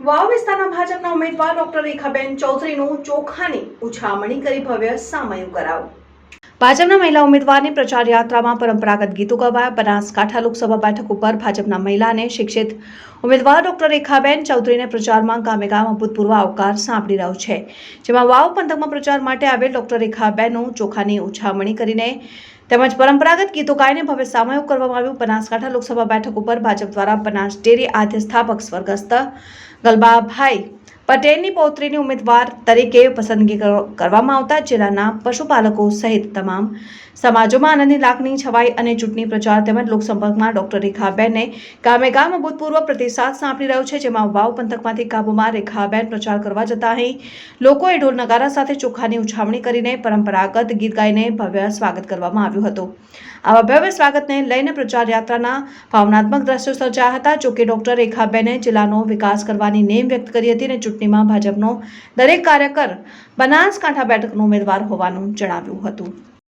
વાવ વિસ્તારના ભાજપના ઉમેદવાર ડોક્ટર રેખાબેન ચૌધરીનું ચોખાની ઉછામણી કરી ભવ્ય સામયું કરાવ. ભાજપના મહિલા ઉમેદવારની પ્રચાર યાત્રામાં પરંપરાગત ગીતો ગવાયા. બનાસકાંઠા લોકસભા બેઠક ઉપર ભાજપના મહિલા અને શિક્ષિત ઉમેદવાર ડોક્ટર રેખાબેન ચૌધરીને પ્રચારમાં ગામે ગામ અભૂતપૂર્વ આવકાર સાંપડી રહ્યો છે. જેમાં વાવ પંથકમાં પ્રચાર માટે આવેલ ડોક્ટર રેખાબેનનું ચોખાની ઉછામણી કરીને તેમજ પરંપરાગત ગીતો ગાઈને ભવ્ય સામયું કરવામાં આવ્યું. બનાસકાંઠા લોકસભા બેઠક ઉપર ભાજપ દ્વારા બનાસ ડેરી આદ્ય સ્થાપક સ્વર્ગસ્થ ગલબાભાઈ પટેલની પૌત્રીની ઉમેદવાર તરીકે પસંદગી કરવામાં આવતા જિલ્લાના પશુપાલકો સહિત તમામ સમાજોમાં આનંદની લાગણી છવાઈ અને ચૂંટણી પ્રચાર તેમજ લોકસંપર્કમાં ડોક્ટર રેખાબેનને ગામે ગામ અભૂતપૂર્વ પ્રતિસાદ સાંપડી રહ્યો છે, જેમાં વાવ પંથકમાંથી કાબુમાં રેખાબેન પ્રચાર કરવા જતા અહીં લોકોએ ઢોલ નગારા સાથે ચોખાની ઉછામણી કરીને પરંપરાગત ગીત ગાઈને ભવ્ય સ્વાગત કરવામાં આવ્યું હતું. આવા ભવ્ય સ્વાગતને લઈને પ્રચાર યાત્રાના ભાવનાત્મક દ્રશ્યો સર્જાયા હતા જોકે ડોક્ટર રેખાબેને જિલ્લાનો વિકાસ કરવાની નેમ વ્યક્ત કરી હતી અને ચૂંટણીમાં ભાજપનો દરેક કાર્યકર બનાસકાંઠા બેઠકનો ઉમેદવાર હોવાનું જણાવ્યું હતું.